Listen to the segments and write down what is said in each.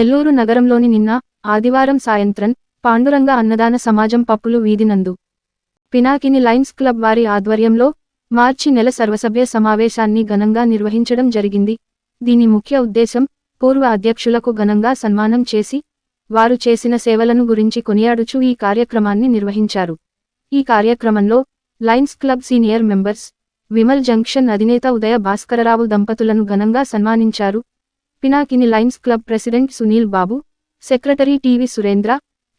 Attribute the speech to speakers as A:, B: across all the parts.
A: నెల్లూరు నగరంలోని నిన్న ఆదివారం సాయంత్రం పాండురంగ అన్నదాన సమాజం పప్పులు వీధినందు పినాకిని లైన్స్ క్లబ్ వారి ఆధ్వర్యంలో మార్చి నెల సర్వసభ్య సమావేశాన్ని ఘనంగా నిర్వహించడం జరిగింది దీని ముఖ్య ఉద్దేశం పూర్వ అధ్యక్షులకు ఘనంగా సన్మానం చేసి వారు చేసిన సేవలను గురించి కొనియాడుచు ఈ కార్యక్రమాన్ని నిర్వహించారు ఈ కార్యక్రమంలో lions club senior members Vimal junction అధినేత ఉదయ భాస్కరరావు దంపతులను ఘనంగా సన్మానించారు Pinakini lions club president Sunil Babu secretary TV Surendra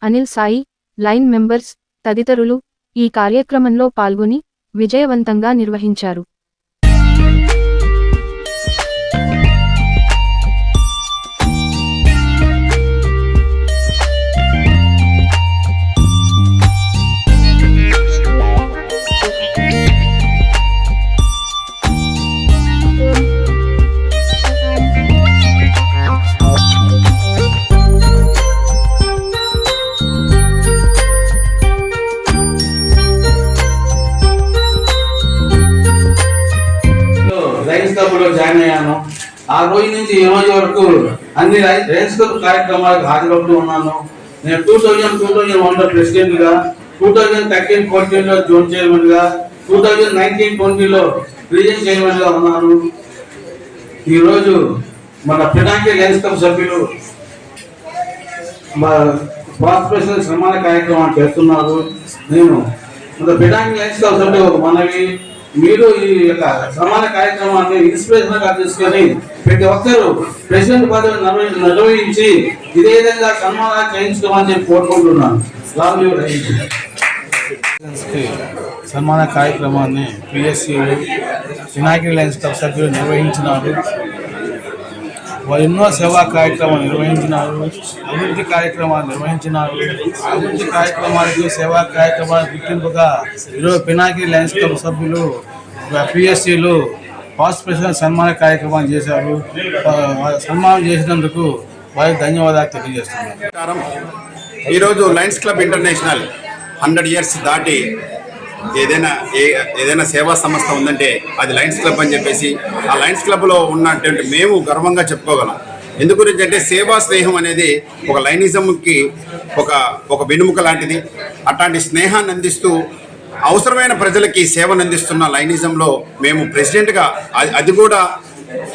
A: Anil Sai line members తదితరులు ఈ కార్యక్రమంలో పాల్గొని విజయవంతంగా నిర్వహించారు
B: ఆ రోజు నుంచి ఈ రోజు వరకు అన్ని రైస్ కార్యక్రమాలకు హాజరవుతూ ఉన్నాను నేను టూ థౌజండ్ టూ థౌజండ్ వన్లో గా టూ థౌజండ్ థర్టీన్ లో జోన్ గా టూ థౌజండ్ నైన్టీన్ ట్వంటీలో రీజన్ గా ఉన్నాను ఈరోజు మన పినాకి లయన్స్ కప్ సభ్యులు కార్పొరేషన్ సమాన కార్యక్రమాలు చేస్తున్నారు నేను మన పినాకి కప్ సభ్యులు మనవి మీరు ఈ యొక్క సమాన కార్యక్రమాన్ని ఇన్స్పిరేషన్ గా తీసుకొని ప్రతి ఒక్కరూ ప్రెసిడెంట్ పదవి నిర్వహించి ఇదే విధంగా సన్మానాలు చేయించుకోమని చెప్పి కోరుకుంటున్నాను
C: సన్మాన కార్యక్రమాన్ని పిఎస్సి వినాయక లైన్స్ క్లబ్ సభ్యులు నిర్వహించినారు ఎన్నో సేవా కార్యక్రమాలు నిర్వహించినారు అభివృద్ధి కార్యక్రమాలు నిర్వహించినారు అభివృద్ధి కార్యక్రమాలకు సేవా కార్యక్రమాలు గుర్తింపుగా ఈరోజు పినాకి లయన్స్ క్లబ్ సభ్యులు పిఎస్సీలు పాస్ట్ ప్రెసిడెంట్ సన్మాన కార్యక్రమాలు చేశారు సన్మానం చేసినందుకు వారికి ధన్యవాదాలు తెలియజేస్తున్నాను
D: ఈరోజు lions club international hundred years దాటి ఏదైనా ఏ ఏదైనా సేవా సంస్థ ఉందంటే అది లయన్స్ క్లబ్ అని చెప్పేసి ఆ లయన్స్ క్లబ్లో ఉన్నటువంటి మేము గర్వంగా చెప్పుకోగలం ఎందు గురించి అంటే సేవా స్నేహం అనేది ఒక లైనిజంకి ఒక ఒక వెనుముక లాంటిది అట్లాంటి స్నేహాన్ని అందిస్తూ అవసరమైన ప్రజలకి సేవను అందిస్తున్న లైనిజంలో మేము ప్రెసిడెంట్గా అది కూడా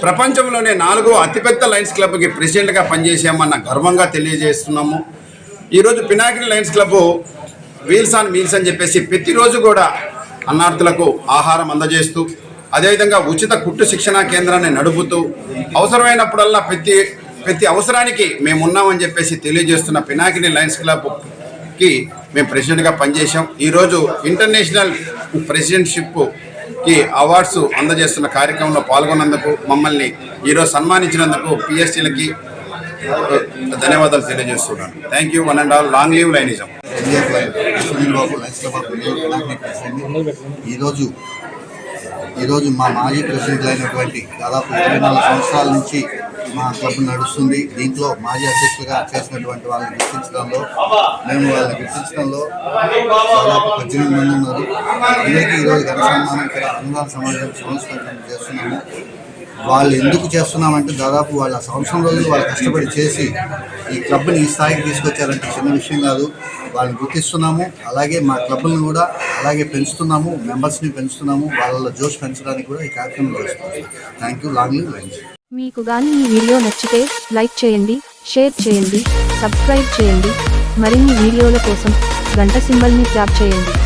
D: ప్రపంచంలోనే నాలుగో అతిపెద్ద లయన్స్ క్లబ్కి ప్రెసిడెంట్గా పనిచేసామన్న గర్వంగా తెలియజేస్తున్నాము ఈరోజు Pinakini lions club wheels on meals అని చెప్పేసి ప్రతిరోజు కూడా అన్నార్థులకు ఆహారం అందజేస్తూ అదేవిధంగా ఉచిత కుట్టు శిక్షణా కేంద్రాన్ని నడుపుతూ అవసరమైనప్పుడల్లా ప్రతి ప్రతి అవసరానికి మేము ఉన్నామని చెప్పేసి తెలియజేస్తున్న పినాకిని లయన్స్ క్లబ్కి మేము ప్రెసిడెంట్గా పనిచేసాం ఈరోజు ఇంటర్నేషనల్ ప్రెసిడెంట్షిప్కి అవార్డ్స్ అందజేస్తున్న కార్యక్రమంలో పాల్గొన్నందుకు మమ్మల్ని ఈరోజు సన్మానించినందుకు పిఎస్టీలకి ధన్యవాదాలు తెలియజేస్తున్నాను thank you one and all long live lionism CF Sunil Babu లైస్లబాబు
E: ఈరోజు ఈరోజు మా మాజీ ప్రెసిడెంట్ అయినటువంటి దాదాపు ఇరవై నాలుగు సంవత్సరాల నుంచి మా క్లబ్ నడుస్తుంది దీంట్లో మాజీ అధ్యక్షులుగా చేసినటువంటి వాళ్ళని గుర్తించడంలో మేము వాళ్ళని గుర్తించడంలో దాదాపు పద్దెనిమిది మంది ఉన్నారు ఇదే ఈరోజు ఘన సన్మానం ఇక్కడ అనుదాన సమాజం సంస్కరణ చేస్తున్నాము వాళ్ళు ఎందుకు చేస్తున్నామంటే దాదాపు వాళ్ళ సంవత్సరం రోజులు వాళ్ళు కష్టపడి చేసి ఈ క్లబ్ని ఈ స్థాయికి తీసుకొచ్చారంటే చిన్న విషయం కాదు వాళ్ళని గుర్తిస్తున్నాము అలాగే మా క్లబ్ని కూడా అలాగే పెంచుతున్నాము మెంబర్స్ని పెంచుతున్నాము వాళ్ళ జోష్ పెంచడానికి కూడా ఈ కార్యక్రమం చేస్తున్నాము థ్యాంక్ యూ లాంగ్ లంచ్
F: మీకు కానీ ఈ వీడియో నచ్చితే లైక్ చేయండి షేర్ చేయండి సబ్స్క్రైబ్ చేయండి మరిన్ని వీడియోల కోసం గంట సింబల్ని ట్యాప్ చేయండి